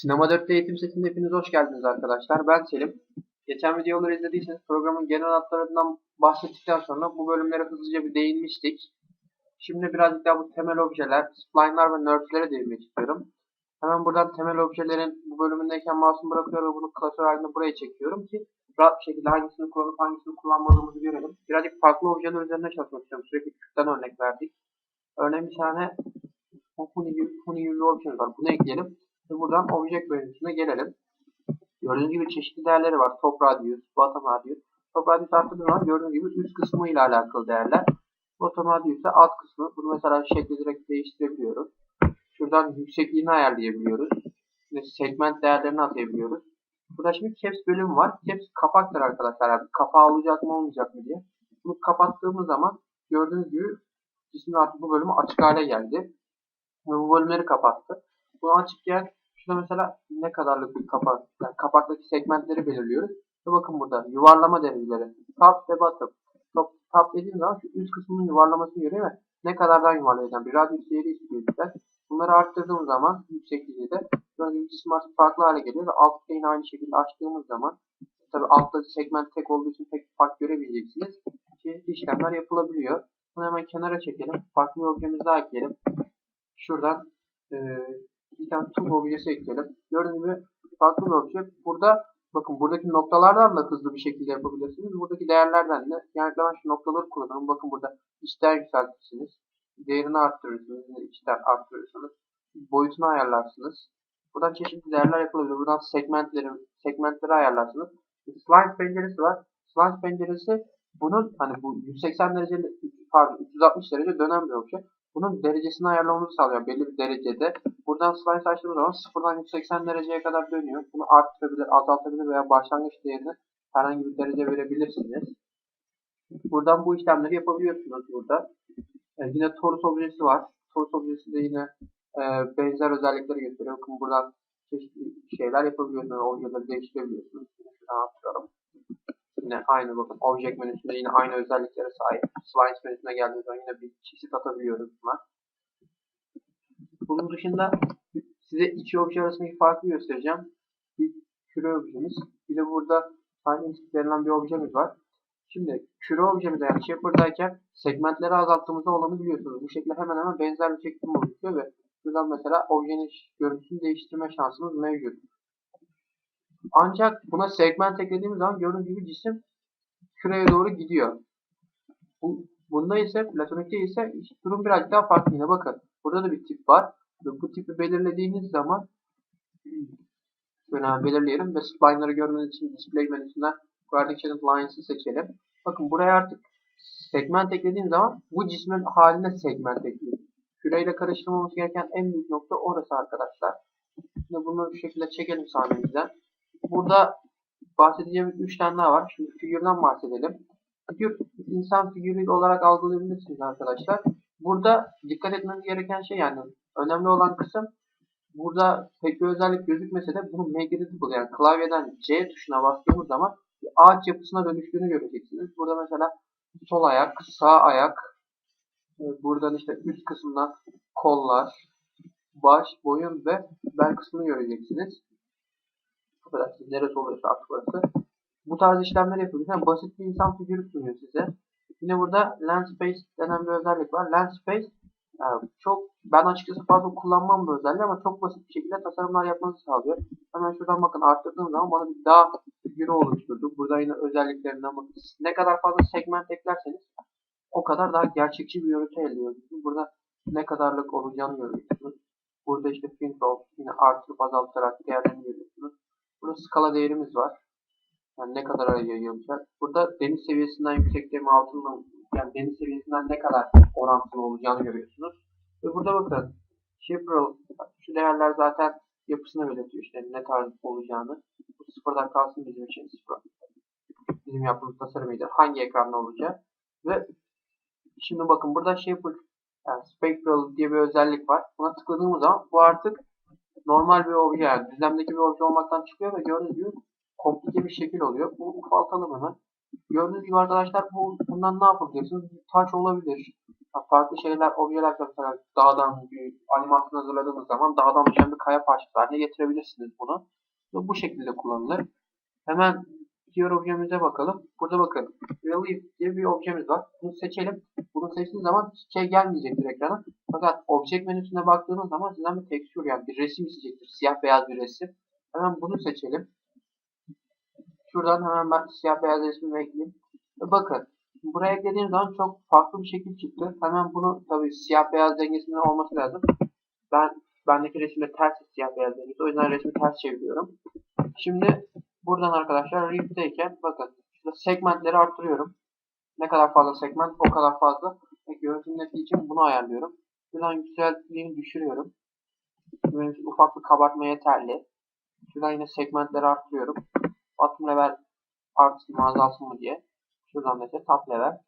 Sinema 4'te eğitim setinde hepiniz hoş geldiniz arkadaşlar. Ben Selim. Geçen videoları izlediyseniz programın genel hatlarından bahsettikten sonra bu bölümlere hızlıca bir değinmiştik. Şimdi birazcık daha bu temel objeler, spline'lar ve nerf'lere değinmek istiyorum. Hemen buradan temel objelerin bu bölümündeyken mouse'umu bırakıyorum ve bunu klasör halinde buraya çekiyorum ki rahat bir şekilde hangisini kullanıp hangisini kullanmadığımızı görelim. Birazcık farklı objeler üzerine çalışmak istiyorum. Sürekli küçükten örnek verdik. Örneğin bir tane Huni gibi, objemiz var. Bunu ekleyelim. Ve buradan object bölümüne gelelim. Gördüğünüz gibi çeşitli değerleri var. Top radius, bottom radius. Top radius arttırdığı zaman gördüğünüz gibi üst kısmı ile alakalı değerler. Bottom radius ise alt kısmı. Bunu mesela şekli direkt değiştirebiliyoruz. Şuradan yüksekliğini ayarlayabiliyoruz. Ve segment değerlerini atayabiliyoruz. Burada şimdi caps bölümü var. Caps kapaktır arkadaşlar. Yani kapağı olacak mı olmayacak mı diye. Bunu kapattığımız zaman gördüğünüz gibi cismin artık bu bölümü açık hale geldi. Ve bu bölümleri kapattı. Bunu açıkken şurada mesela ne kadarlık bir kapak, yani kapaktaki segmentleri belirliyoruz. Ve bakın burada yuvarlama dereceleri. Top ve bottom. Top, top dediğim zaman şu üst kısmının yuvarlamasını görüyor ve ne kadardan yuvarlayacağım. Bir radyus değeri istiyor bizden. Bunları arttırdığım zaman yüksekliğini de gördüğünüz cisim artık farklı hale geliyor ve altta yine aynı şekilde açtığımız zaman tabi altta segment tek olduğu için pek fark görebileceksiniz. Ki işlemler yapılabiliyor. Bunu hemen kenara çekelim. Farklı bir objemiz daha ekleyelim. Şuradan e, bir tane tool objesi ekleyelim. Gördüğünüz gibi farklı bir obje. Burada bakın buradaki noktalardan da hızlı bir şekilde yapabilirsiniz. Buradaki değerlerden de genellikle ben şu noktaları kullanıyorum. Bakın burada içten yükseltirsiniz. Değerini arttırırsınız. içten arttırırsınız. Boyutunu ayarlarsınız. Buradan çeşitli değerler yapılabilir. Buradan segmentleri, segmentleri ayarlarsınız. Slice penceresi var. Slice penceresi bunun hani bu 180 derece pardon 360 derece dönen bir obje. Bunun derecesini ayarlamamızı sağlıyor belli bir derecede. Buradan slice açtığımız zaman sıfırdan 180 dereceye kadar dönüyor. Bunu arttırabilir, azaltabilir veya başlangıç değerini herhangi bir derece verebilirsiniz. Buradan bu işlemleri yapabiliyorsunuz burada. Ee, yine torus objesi var. Torus objesi de yine e, benzer özellikleri gösteriyor. Bakın buradan çeşitli şeyler yapabiliyorsunuz. Objeleri değiştirebiliyorsunuz. Şuradan atıyorum. Yine aynı bakın object menüsünde yine aynı özelliklere sahip. Slice menüsüne geldiğimiz zaman yine bir çeşit atabiliyoruz buna. Bunun dışında size iki obje arasındaki farkı göstereceğim. Bir küre objemiz. Bir de burada aynı denilen bir objemiz var. Şimdi küre objemizde yani shaper'dayken segmentleri azalttığımızda olanı biliyorsunuz. Bu şekilde hemen hemen benzer bir şekilde oluşuyor ve buradan mesela objenin görüntüsünü değiştirme şansımız mevcut. Ancak buna segment eklediğimiz zaman gördüğünüz gibi cisim küreye doğru gidiyor. Bu, bunda ise platonikte ise durum birazcık daha farklı yine bakın. Burada da bir tip var. Ve bu tipi belirlediğiniz zaman şöyle belirleyelim ve spline'ları görmeniz için display menüsünden Coordination Lines'ı seçelim. Bakın buraya artık segment eklediğim zaman bu cismin haline segment ekliyor. Küreyle karıştırmamız gereken en büyük nokta orası arkadaşlar. Şimdi bunu bu şekilde çekelim sahnemizden. Burada bahsedeceğimiz 3 tane daha var. Şimdi figürden bahsedelim. Figür insan figürü olarak algılayabilirsiniz arkadaşlar. Burada dikkat etmemiz gereken şey yani önemli olan kısım burada pek bir özellik gözükmese de bunu make editable yani klavyeden C tuşuna bastığımız zaman bir ağaç yapısına dönüştüğünü göreceksiniz. Burada mesela sol ayak, sağ ayak, buradan işte üst kısımdan kollar, baş, boyun ve bel kısmını göreceksiniz. Affedersiniz neresi oluyorsa artık burası. Bu tarz işlemler yapıyoruz. Yani basit bir insan figürü sunuyor size. Yine burada lens space denen bir özellik var. Lens space yani çok ben açıkçası fazla kullanmam bu özelliği ama çok basit bir şekilde tasarımlar yapmanızı sağlıyor. Hemen şuradan bakın arttırdığım zaman bana bir daha figürü oluşturdu. Burada yine özelliklerinden bakın. Ne kadar fazla segment eklerseniz o kadar daha gerçekçi bir görüntü elde ediyorsunuz. Burada ne kadarlık olacağını görüyorsunuz. Burada işte pinball yine artırıp azaltarak değerlerini görüyorsunuz. Burada skala değerimiz var. Yani ne kadar yayılacak. Burada deniz seviyesinden yüksekliğe mi altından yani deniz seviyesinden ne kadar orantılı olacağını görüyorsunuz. Ve burada bakın Shipral şu değerler zaten yapısını belirtiyor işte ne tarz olacağını. Bu sıfırdan kalsın bizim için sıfır. Bizim yaptığımız tasarımıydı. Hangi ekranda olacak. Ve şimdi bakın burada Shaper yani Spectral diye bir özellik var. Buna tıkladığımız zaman bu artık normal bir obje yani düzlemdeki bir obje olmaktan çıkıyor ve gördüğünüz gibi komplike bir şekil oluyor. Bunu ufaltalım hemen. Gördüğünüz gibi arkadaşlar bu bundan ne yapabilirsiniz? Taş olabilir. Farklı şeyler, objeler mesela dağdan bir animasyon hazırladığınız zaman dağdan düşen bir kaya parçası haline getirebilirsiniz bunu. Bu bu şekilde kullanılır. Hemen diğer objemize bakalım. Burada bakın. Relief diye bir objemiz var. Bunu seçelim. Bunu seçtiğiniz zaman şey gelmeyecektir ekrana. Fakat object menüsüne baktığınız zaman sizden bir texture yani bir resim isteyecektir. Siyah beyaz bir resim. Hemen bunu seçelim. Şuradan hemen ben siyah beyaz resmimi ekleyeyim. Ve bakın. Buraya eklediğim zaman çok farklı bir şekil çıktı. Hemen bunu tabii siyah beyaz dengesinden olması lazım. Ben bendeki resimde ters siyah beyaz dengesi. O yüzden resmi ters çeviriyorum. Şimdi buradan arkadaşlar Rift'teyken bakın şurada segmentleri arttırıyorum. Ne kadar fazla segment o kadar fazla ve görüntü netliği için bunu ayarlıyorum. Şuradan yükseltliğini düşürüyorum. İçin ufak bir kabartma yeterli. Şuradan yine segmentleri arttırıyorum. Bottom level artsın mı azalsın mı diye. Şuradan mesela top level.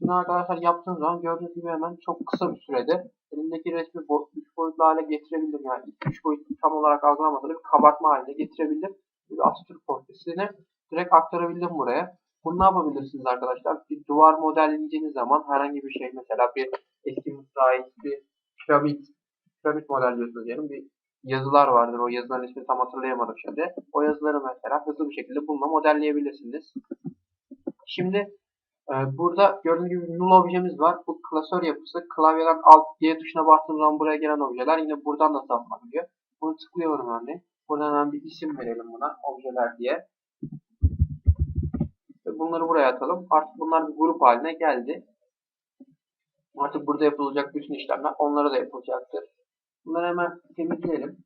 Bunu arkadaşlar yaptığınız zaman gördüğünüz gibi hemen çok kısa bir sürede elimdeki resmi 3 boyutlu hale getirebildim. Yani 3 boyutlu tam olarak algılamadan bir kabartma haline getirebildim. Bir Astro portresini direkt aktarabildim buraya. Bunu ne yapabilirsiniz arkadaşlar? Bir duvar modelleyeceğiniz zaman herhangi bir şey mesela bir eski Mısır'a ait bir piramit, piramit modelliyorsunuz diyelim. Bir yazılar vardır. O yazıların ismini tam hatırlayamadım şimdi. O yazıları mesela hızlı bir şekilde bununla modelleyebilirsiniz. Şimdi e, burada gördüğünüz gibi null objemiz var. Bu klasör yapısı. Klavyeden alt G tuşuna bastığım zaman buraya gelen objeler yine buradan da saplanıyor. Bunu tıklıyorum örneğin. Buradan hemen bir isim verelim buna. Objeler diye. Bunları buraya atalım. Artık bunlar bir grup haline geldi. Artık burada yapılacak bütün işlemler onlara da yapılacaktır. Bunları hemen temizleyelim.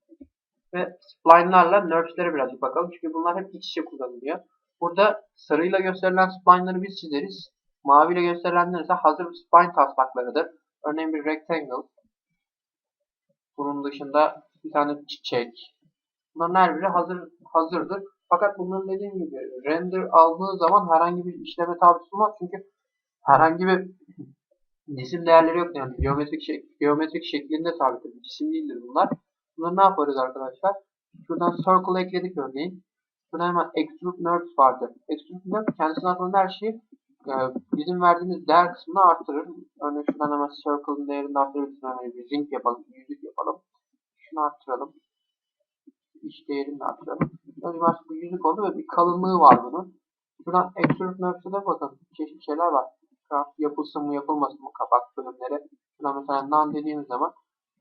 Ve spline'larla nerfslere birazcık bakalım. Çünkü bunlar hep iç içe kullanılıyor. Burada sarıyla gösterilen spline'ları biz çizeriz. Maviyle gösterilenler ise hazır spline taslaklarıdır. Örneğin bir rectangle. Bunun dışında bir tane çiçek. Bunların her biri hazır hazırdır. Fakat bunların dediğim gibi render aldığınız zaman herhangi bir işleme tabi tutulmaz. Çünkü herhangi bir cisim değerleri yok. Yani geometrik, şek geometrik şeklinde sabittir. Cisim değildir bunlar. Bunları ne yaparız arkadaşlar? Şuradan circle ekledik örneğin. Şurada hemen extrude nerves vardır. Extrude nerve kendisine atılan her şeyi e, bizim verdiğimiz değer kısmını artırır. Örneğin şuradan hemen circle'ın değerini arttırabiliriz. Örneğin bir ring yapalım, bir yüzük yapalım. Şunu arttıralım. İş değerini de arttıralım. Önce artık bir yüzük oldu ve bir kalınlığı var bunun. Şuradan extrude nerves'e de bakın. Çeşitli şeyler var. Craft yapılsın mı yapılmasın mı kapak bölümleri. Şuradan mesela none dediğimiz zaman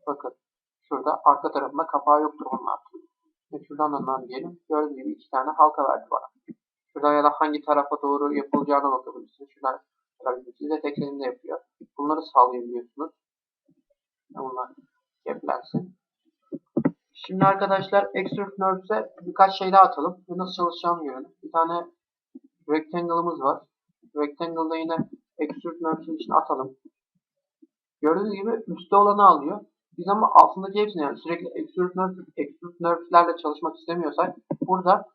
bakın şurada arka tarafında kapağı yoktur bunun artık. Ve şuradan da none diyelim. Gördüğünüz gibi iki tane halka verdi bana. Şuradan ya da hangi tarafa doğru yapılacağına bakabilirsiniz. Şuradan size tek elinde yapıyor. Bunları sağlayabiliyorsunuz. Bunlar yapılansın. Şimdi arkadaşlar Extrude Nerves'e birkaç şey daha atalım. Ve nasıl çalışacağını görelim. Bir tane Rectangle'ımız var. Rectangle'da yine Extrude Nerves'in içine atalım. Gördüğünüz gibi üstte olanı alıyor. Biz ama altındaki hepsini yani sürekli Extrude Nerves, Extrude Nerves'lerle çalışmak istemiyorsak burada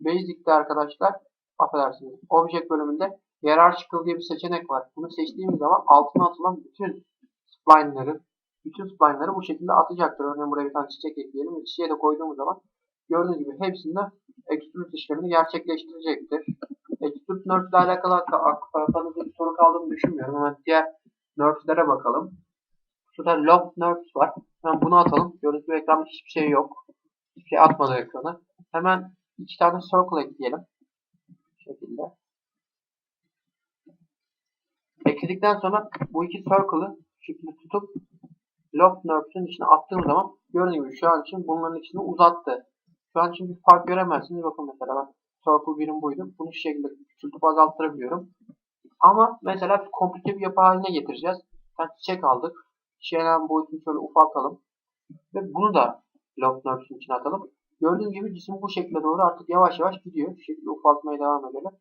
Basic'te arkadaşlar affedersiniz Object bölümünde Hierarchical diye bir seçenek var. Bunu seçtiğimiz zaman altına atılan bütün spline'ları bütün spline'ları bu şekilde atacaktır. Örneğin buraya bir tane çiçek ekleyelim çiçeğe de koyduğumuz zaman gördüğünüz gibi hepsinde extrude işlemini gerçekleştirecektir. Extrude nerf ile alakalı kafanızda bir soru kaldığını düşünmüyorum. Hemen diğer nerflere bakalım. Şurada lock nerfs var. Hemen bunu atalım. Gibi ekranda hiçbir şey yok. Hiçbir şey atmadı ekrana. Hemen iki tane circle ekleyelim. Bu şekilde. Ekledikten sonra bu iki circle'ı şekilde tutup lock nerfs'ün içine attığım zaman gördüğünüz gibi şu an için bunların içini uzattı. Şu an bir fark göremezsiniz. Bakın mesela ben circle birim buydu. Bunu şu şekilde küçültüp azalttırabiliyorum. Ama mesela komplike bir yapı haline getireceğiz. Ben çiçek aldık. Çiçeğin boyutunu şöyle ufaltalım. Ve bunu da lock nerfs'ün içine atalım. Gördüğünüz gibi cisim bu şekilde doğru artık yavaş yavaş gidiyor. Şu şekilde ufaltmaya devam edelim.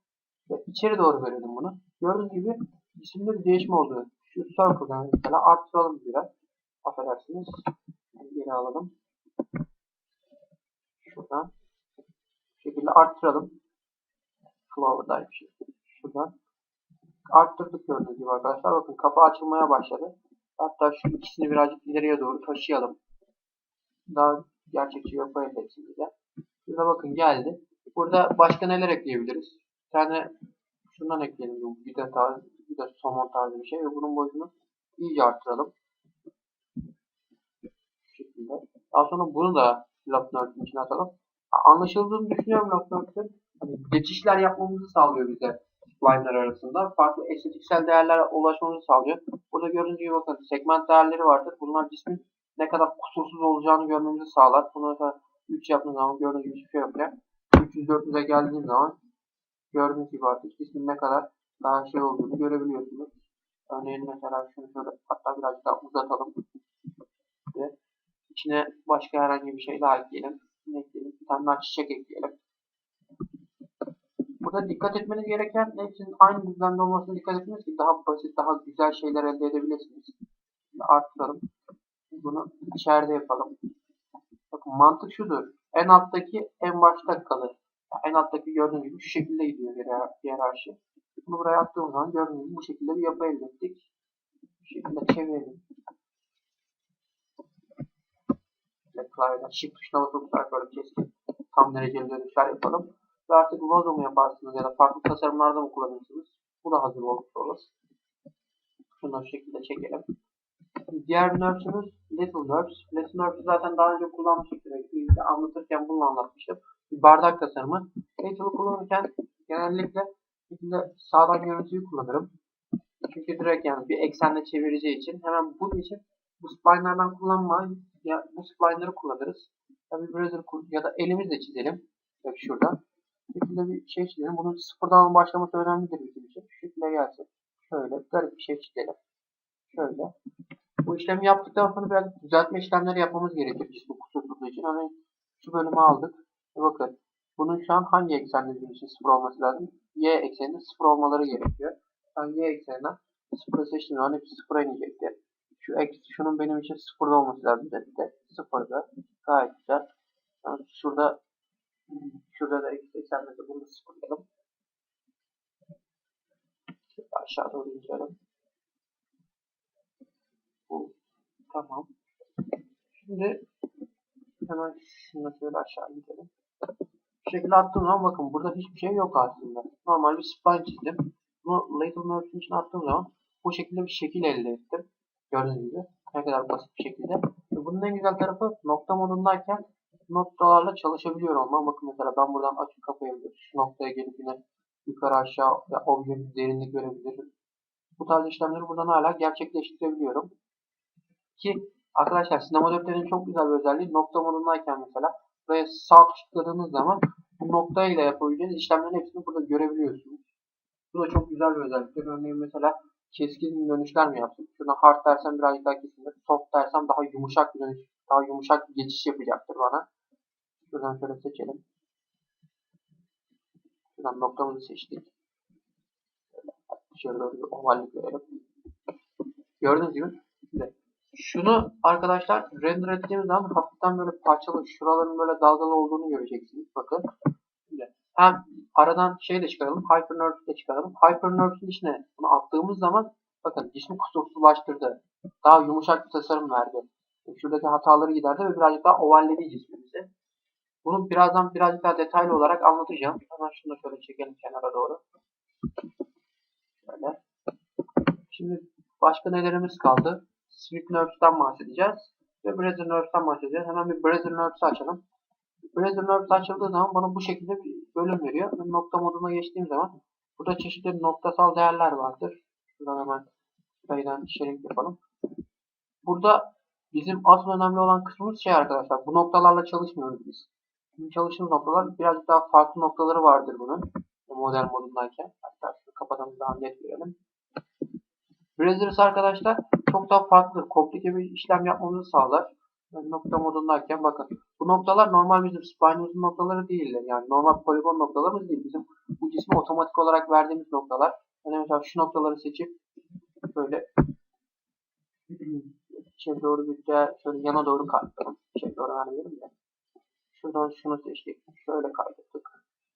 Ve içeri doğru verelim bunu. Gördüğünüz gibi cisimde bir değişme oldu. Şu circle'dan mesela arttıralım biraz. Affedersiniz. Geri alalım. Şuradan. Bu şekilde arttıralım. Flower'dayım şey. Şuradan. Arttırdık gördüğünüz gibi arkadaşlar. Bakın kapı açılmaya başladı. Hatta şu ikisini birazcık ileriye doğru taşıyalım. Daha gerçekçi yapı elde etsin bize. Burada bakın geldi. Burada başka neler ekleyebiliriz? Bir tane şundan ekleyelim. Bir de tarzı, bir de somon tarzı bir şey. Ve bunun boyutunu iyice arttıralım. Şu şekilde. Daha sonra bunu da Love Nerd'in içine atalım. Anlaşıldığını düşünüyorum Nerd'in. Hani geçişler yapmamızı sağlıyor bize line'lar arasında. Farklı estetiksel değerlere ulaşmamızı sağlıyor. Burada gördüğünüz gibi bakın segment değerleri vardır. Bunlar cismin ne kadar kusursuz olacağını görmemizi sağlar. Bunu mesela 3 yaptığınız zaman gördüğünüz gibi hiçbir şey yok ya. 300-400'e geldiğiniz zaman gördüğünüz gibi artık cismin ne kadar daha şey olduğunu görebiliyorsunuz. Örneğin mesela şunu şöyle hatta birazcık daha uzatalım. Ve içine başka herhangi bir şey daha ekleyelim. Ne ekleyelim? Tane daha çiçek ekleyelim. Burada dikkat etmeniz gereken hepsinin aynı düzlemde olmasına dikkat etmeniz ki daha basit, daha güzel şeyler elde edebilirsiniz. Şimdi arttıralım. Bunu içeride yapalım. Bakın mantık şudur. En alttaki en başta kalır. Yani en alttaki gördüğünüz gibi şu şekilde gidiyor hiyerarşi. Bunu buraya attığım zaman gördüğünüz gibi bu şekilde bir yapı elde ettik. Bu şekilde çevirelim. Ve klavyeden shift tuşuna basıp böyle keskin tam dereceli dönüşler yapalım. Ve artık vazo mu yaparsınız ya da farklı tasarımlarda mı kullanırsınız? Bu da hazır olmuş olur. Şunu şu şekilde çekelim. Diğer nurse'ımız Little Nurse. Little Nurse'ü zaten daha önce kullanmıştık. İlgili anlatırken bunu anlatmıştım. Bir bardak tasarımı. Little'ı kullanırken genellikle şekilde sağdan görüntüyü kullanırım. Çünkü direkt yani bir eksende çevireceği için hemen bunun için bu spline'lardan kullanmayın. Ya bu spline'ları kullanırız. Bir browser ya da elimizle çizelim. Bak şuradan. Bu şekilde bir şey çizelim. Bunun sıfırdan başlaması önemlidir bizim için. Şu şekilde gelsin. Şöyle garip bir şey çizelim. Şöyle. Bu işlemi yaptıktan sonra biraz düzeltme işlemleri yapmamız gerekir cismin kusursuzluğu için. Hani şu bölümü aldık. E bakın. Bunun şu an hangi eksende bizim için sıfır olması lazım? Y ekseninde sıfır olmaları gerekiyor. Ben Y ekseninden sıfır seçtiğim zaman hepsi sıfıra inecektir. Şu ek, şunun benim için sıfırda olması lazım dedi de. Sıfırda. Gayet güzel. Yani şurada şurada da eksi eksende de bunu sıfırlayalım. Aşağı doğru indirelim. Bu tamam. Şimdi hemen şunu şöyle aşağı gidelim. Bu şekilde attığım zaman bakın burada hiçbir şey yok aslında. Normal bir spline çizdim. Bunu Later Nurse'un için attığım zaman bu şekilde bir şekil elde ettim. Gördüğünüz gibi. Ne kadar basit bir şekilde. Ve bunun en güzel tarafı nokta modundayken noktalarla çalışabiliyor olmam. Bakın mesela ben buradan açıp kapayabilirim. Şu noktaya gelip yine yukarı aşağı ya objenin derinlik görebilirim. Bu tarz işlemleri buradan hala gerçekleştirebiliyorum. Ki arkadaşlar sinema defterinin çok güzel bir özelliği nokta modundayken mesela buraya sağ tıkladığınız zaman bu nokta ile yapabileceğiniz işlemlerin hepsini burada görebiliyorsunuz. Bu da çok güzel bir özelliktir. Örneğin mesela keskin dönüşler mi yaptım? Şuradan hard dersem birazcık daha kesindir. Soft dersem daha yumuşak bir dönüş, daha yumuşak bir geçiş yapacaktır bana. Şuradan şöyle seçelim. Şuradan noktamızı seçtik. Şöyle doğru bir ovallik verelim. Gördüğünüz gibi şimdi şunu arkadaşlar render ettiğimiz zaman hafiften böyle parçalı şuraların böyle dalgalı olduğunu göreceksiniz. Bakın. Şimdi hem aradan şey de çıkaralım. HyperNerve de çıkaralım. HyperNerve'in içine bunu attığımız zaman bakın cismi kusursuzlaştırdı. Daha yumuşak bir tasarım verdi. Şuradaki hataları giderdi ve birazcık daha ovalledi cismimizi. Bunu birazdan birazcık daha detaylı olarak anlatacağım. Hemen şunu da şöyle çekelim kenara doğru. Şöyle. Şimdi başka nelerimiz kaldı? Sweet Nerves'tan bahsedeceğiz. Ve Brother Nerves'tan bahsedeceğiz. Hemen bir Brother Nerves'ı açalım. Browser Nerves açıldığı zaman bana bu şekilde bir bölüm veriyor. Ben nokta moduna geçtiğim zaman burada çeşitli noktasal değerler vardır. Şuradan hemen sayıdan sharing yapalım. Burada bizim asıl önemli olan kısmımız şey arkadaşlar. Bu noktalarla çalışmıyoruz biz. Bizim çalıştığımız noktalar birazcık daha farklı noktaları vardır bunun. Model modundayken. Hatta şunu kapatalım daha net görelim. Browsers arkadaşlar çok daha farklı, komplike bir işlem yapmamızı sağlar nokta modundayken bakın bu noktalar normal bizim spine'ımızın noktaları değiller. Yani normal poligon noktalarımız değil. Bizim bu cismi otomatik olarak verdiğimiz noktalar. Yani mesela şu noktaları seçip böyle şey doğru bir şöyle yana doğru kaydıralım. Şey doğru vermeyelim de. Şuradan şunu seçtik. Şöyle kaydettik.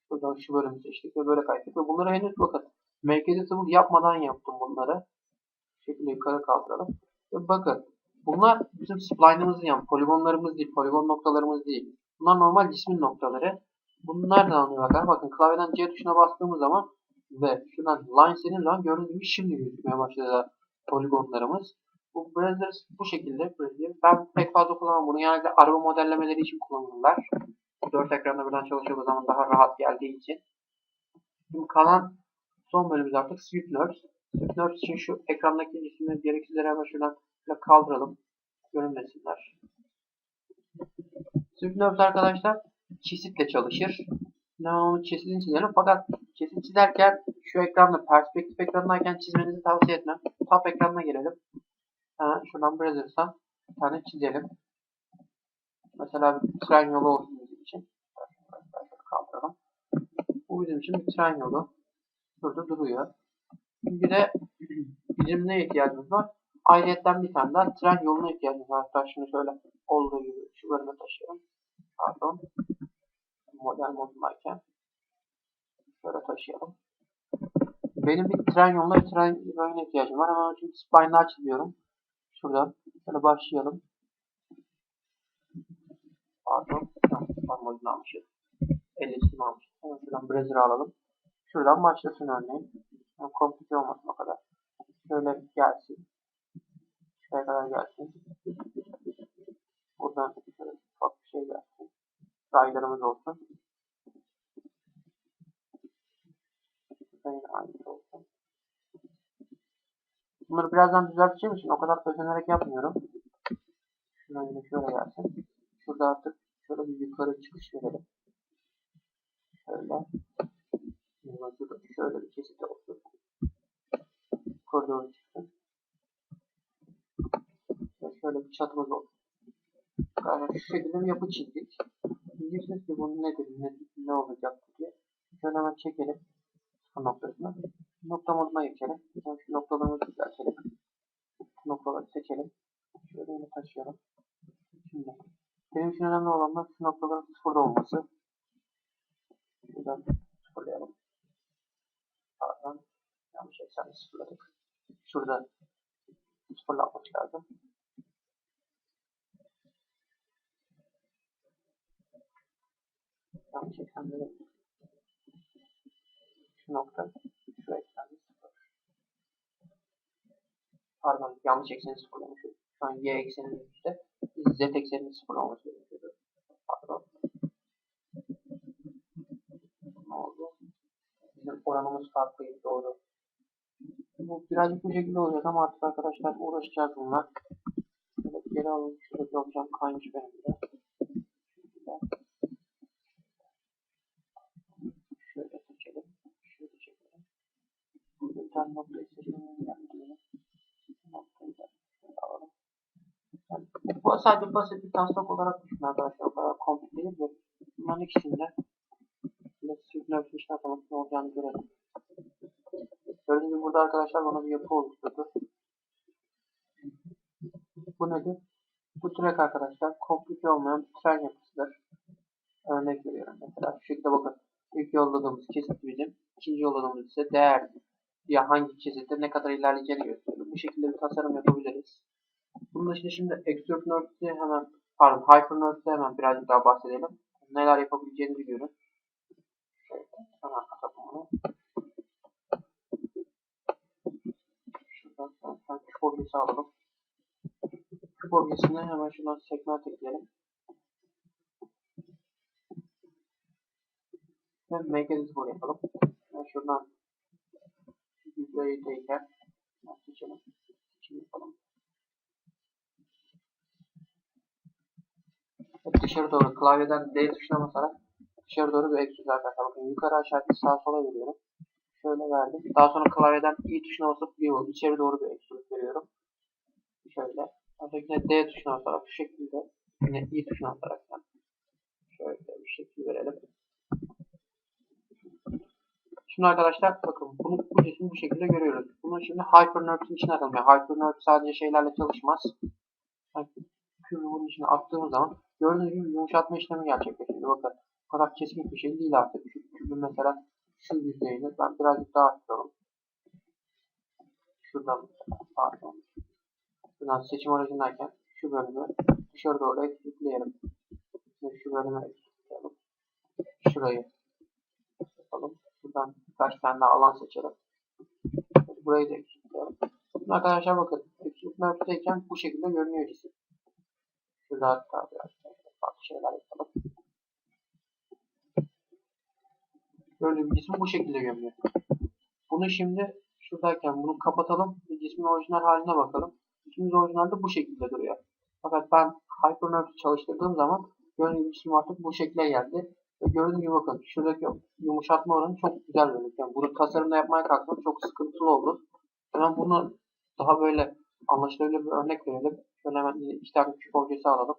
Şuradan şu bölümü seçtik ve böyle kaydettik. Ve bunları henüz bakın Make Editable yapmadan yaptım bunları. Bu şekilde yukarı kaldıralım. Ve bakın Bunlar bizim spline'ımız yani poligonlarımız değil, poligon noktalarımız değil. Bunlar normal cismin noktaları. Bunu nereden anlıyor bakar? Bakın klavyeden C tuşuna bastığımız zaman ve şuradan line senin zaman gördüğünüz gibi şimdi gözükmeye başladı poligonlarımız. Bu Brothers bu şekilde. Ben pek fazla kullanmam bunu. Genelde araba modellemeleri için kullanırlar. Dört ekranda birden çalışıyor zaman daha rahat geldiği için. Şimdi kalan son bölümümüz artık Swift Nerds. Swift Nerds için şu ekrandaki isimleri gereksizleri hemen şöyle kaldıralım. Görünmesinler. Nerds arkadaşlar kesitle çalışır. Ben onu kesitini çizelim. Fakat kesit çizerken şu ekranda perspektif ekranındayken çizmenizi tavsiye etmem. Top ekranına gelelim. Hemen şuradan Brothers'tan bir tane çizelim. Mesela bir tren yolu olsun bizim için. Kaldıralım. Bu bizim için bir tren yolu. Burada duruyor. Bir de bizim neye ihtiyacımız var? Ayrıyetten bir tane daha tren yoluna ihtiyacımız var. Hatta şunu şöyle olduğu gibi şu bölüme taşıyalım. Pardon. Model modundayken. Şöyle taşıyalım. Benim bir tren yoluna bir tren yoluna ihtiyacım var. Hemen onun için spline'ı açıyorum. Şuradan. Şöyle başlayalım. Pardon. Pardon modunu almışız. 50'sini almışız. Hemen şuradan Brazer'ı alalım. Şuradan başlasın örneğin. Yani komplike olmasın o kadar. Şöyle gelsin. Şuraya kadar gelsin. Buradan şöyle ufak bir şey gelsin. Raylarımız olsun. Şurada yine aynısı olsun. Bunları birazdan düzelteceğim için o kadar özenerek yapmıyorum. Şuradan yine şöyle gelsin. Şurada artık şöyle bir yukarı çıkış verelim. Şöyle. Şurada şöyle bir kesit olsun. Koridor çıksın. Şöyle bir çatımız olsun. Yani şu şekilde bir yapı çizdik. Diyeceksiniz ki bu nedir, ne, ne olacak diye. Şöyle hemen çekelim. Sıfır noktasına. Nokta moduna geçelim. Yani şu noktalarımızı düzeltelim. Şu noktaları seçelim. Şöyle yine taşıyalım. Şimdi benim için önemli olan da şu noktaların sıfırda olması. Şuradan sıfırlayalım. Pardon. Yanlış ekseni sıfırladık. Şurada sıfırlanması lazım. Yanlış eksenleri şu nokta şu eksende sıfır. Pardon yanlış ekseni sıfırlamışım. Şu an y ekseninin üstte. Z ekseninin sıfır olması gerekiyordu. Pardon. Ne oldu? Bizim oranımız farklıydı. Bu birazcık bu şekilde olacak ama artık arkadaşlar uğraşacağız bunlar. Şöyle geri alalım. Şuradaki opsiyon kaymış benim de. Şöyle. Seçelim. Şöyle çekelim. Burada bir tane noktayı seçelim. Yani bu sadece basit bir taslak olarak düşünün arkadaşlar. O kadar komplike değil de bunların ikisinde Let's see işler falan ne olacağını görelim. Burada arkadaşlar bana bir yapı oluşturdu. Bu nedir? Bu track arkadaşlar komplike olmayan bir tren yapısıdır. Örnek veriyorum mesela şu şekilde bakın. İlk yolladığımız kesit bizim. ikinci yolladığımız ise değer ya hangi kesitte ne kadar ilerleyeceğini gösteriyor. Bu şekilde bir tasarım yapabiliriz. Bunun dışında şimdi Nerd'de hemen pardon Hyper Nerd'de hemen birazcık daha bahsedelim. Neler yapabileceğini biliyorum. Şöyle hemen atalım onu. Obgesi alalım. Küp obgesine hemen şuradan segment ekleyelim. Ve for yapalım. Yani şuradan videoyu teyken seçelim. Seçim yapalım. dışarı doğru klavyeden D tuşuna basarak dışarı doğru bir eksik arkadaşlar. Bakın yukarı aşağı sağa sola veriyorum. Şöyle verdim. Daha sonra klavyeden I tuşuna basıp view içeri doğru bir eksik veriyorum. Şöyle. Ötekine D tuşuna basarak şu şekilde yine I tuşuna basarak şöyle bir şekil verelim. Şimdi arkadaşlar bakın bunu bu cismi bu şekilde görüyoruz. Bunu şimdi HyperNerd'in içine atalım. Yani HyperNerd sadece şeylerle çalışmaz. Yani kübü bunun içine attığımız zaman gördüğünüz gibi yumuşatma işlemi gerçekleşiyor. Bakın o kadar keskin bir şey değil artık. Şu mesela şu yüzeyini ben birazcık daha açıyorum. Şuradan pardon. Şuradan seçim aracındayken şu bölümü dışarı doğru ekleyelim. Şimdi şu bölümü ekleyelim. Şurayı yapalım. Buradan birkaç tane daha alan seçelim. Burayı da ekleyelim. Arkadaşlar bakın Nerf'teyken bu şekilde görünüyor cisim. Şurada hatta biraz farklı şeyler yapalım. Bir cisim bu şekilde görünüyor. Bunu şimdi şuradayken bunu kapatalım ve cismin orijinal haline bakalım. Cismimiz orijinalde bu şekilde duruyor. Fakat ben HyperNerf'i çalıştırdığım zaman gördüğünüz gibi cisim artık bu şekle geldi. Ve gördüğünüz gibi bakın şuradaki yumuşatma oranı çok güzel görünüyor. Yani bunu tasarımda yapmaya kalksam çok sıkıntılı olur. Hemen bunu daha böyle anlaşılabilir bir örnek verelim. Şöyle hemen iki tane küp objesi alalım.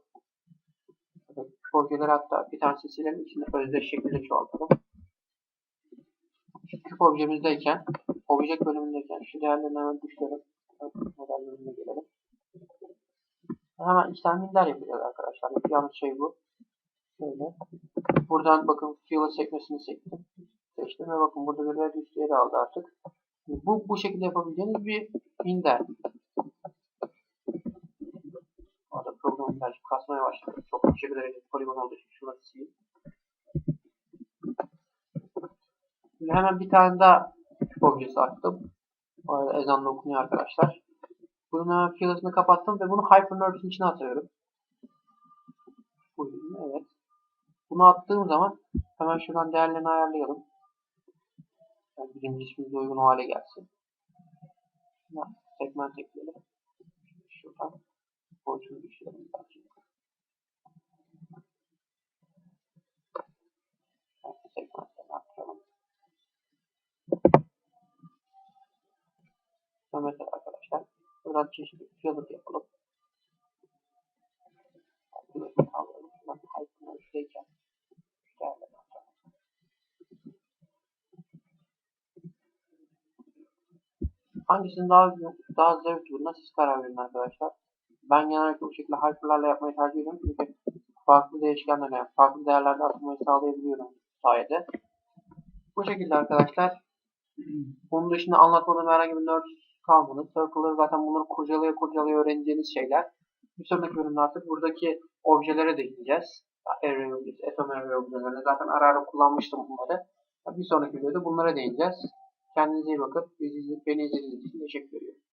Küp objeleri hatta bir tanesi silelim içinde özdeş şekilde çoğaltalım. Küp objemizdeyken, obje bölümündeyken şu değerlerini hemen düşürelim. Model bölümüne gelelim. Hemen minder yapacağız arkadaşlar. Yapacağımız şey bu. Şöyle. Buradan bakın fuel sekmesini sektim. Seçtim ve bakın burada bir red üst yeri aldı artık. Bu, bu şekilde yapabileceğiniz bir minder. Orada programı birazcık kasmaya başladı. Çok aşırı derecede poligon olduğu için şurası sileyim. Şimdi hemen bir tane daha objesi attım. Orada ezanla okunuyor arkadaşlar. Bunun hemen filasını kapattım ve bunu HyperNerve'in içine atıyorum. Evet. Bunu attığım zaman hemen şuradan değerlerini ayarlayalım. Yani bizim cismimize uygun hale gelsin. Şuna segment ekleyelim. Şuradan boyutunu düşürelim belki. Mesela arkadaşlar buradan çeşitli fiyat yapalım. Bunu alalım. Şuradan hyper'ın üstteyken şu değerleri atalım. Hangisinin daha daha zevkli buna siz karar verin arkadaşlar. Ben genellikle bu şekilde hyper'larla yapmayı tercih ediyorum. Çünkü farklı değişkenlerle yani farklı değerlerde atmayı sağlayabiliyorum sayede. Bu şekilde arkadaşlar. Bunun dışında anlatmadığım herhangi bir nerd kalmadı. Circle'ları zaten bunları kurcalaya kurcalaya öğreneceğiniz şeyler. Bir sonraki bölümde artık buradaki objelere değineceğiz. Array objesi, atom array objelerine zaten ara ara kullanmıştım bunları. Bir sonraki videoda bunlara değineceğiz. Kendinize iyi bakın. Beni izlediğiniz için teşekkür ediyorum.